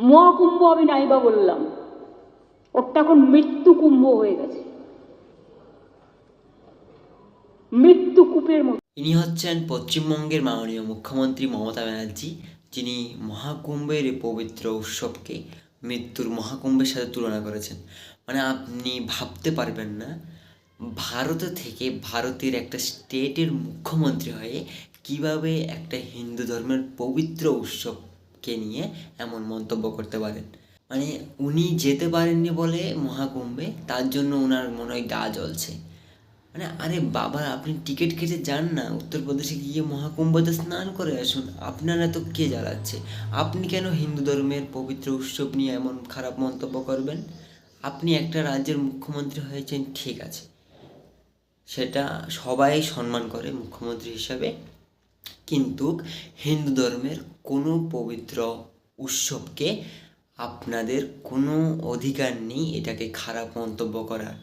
মহাকুম্ভ আমি নাইবা বললাম। ওরটা এখন মৃত্যু কুম্ভ হয়ে গেছে। মৃত্যু কূপের মতো। ইনি হচ্ছেন পশ্চিমবঙ্গের মাননীয় মুখ্যমন্ত্রী মমতা ব্যানার্জি, যিনি মহাকুম্ভের পবিত্র উৎসবকে মৃত্যুর মহাকুম্ভের সাথে তুলনা করেছেন। মানে আপনি ভাবতে পারবেন না, ভারত থেকে ভারতের একটা স্টেটের মুখ্যমন্ত্রী হয়ে কীভাবে একটা হিন্দু ধর্মের পবিত্র উৎসবকে নিয়ে এমন মন্তব্য করতে পারেন। মানে উনি যেতে পারেননি বলে মহাকুম্ভে তার জন্য ওনার মনে হয় গা জ্বলছে। মানে আরে বাবা, আপনি টিকিট কেটে যান না, উত্তরপ্রদেশে গিয়ে মহাকুম্ভতে স্নান করে আসুন। আপনারা তো কে জ্বালাচ্ছে? আপনি কেন হিন্দু ধর্মের পবিত্র উৎসব নিয়ে এমন খারাপ মন্তব্য করবেন? আপনি একটা রাজ্যের মুখ্যমন্ত্রী হয়েছেন, ঠিক আছে। সেটা সবাই সম্মান করে, মুখ্যমন্ত্রী হিসাবে। কিন্তু হিন্দু ধর্মের কোনো পবিত্র উৎসবকে আপনাদের কোনো অধিকার নেই এটাকে খারাপ মন্তব্য করার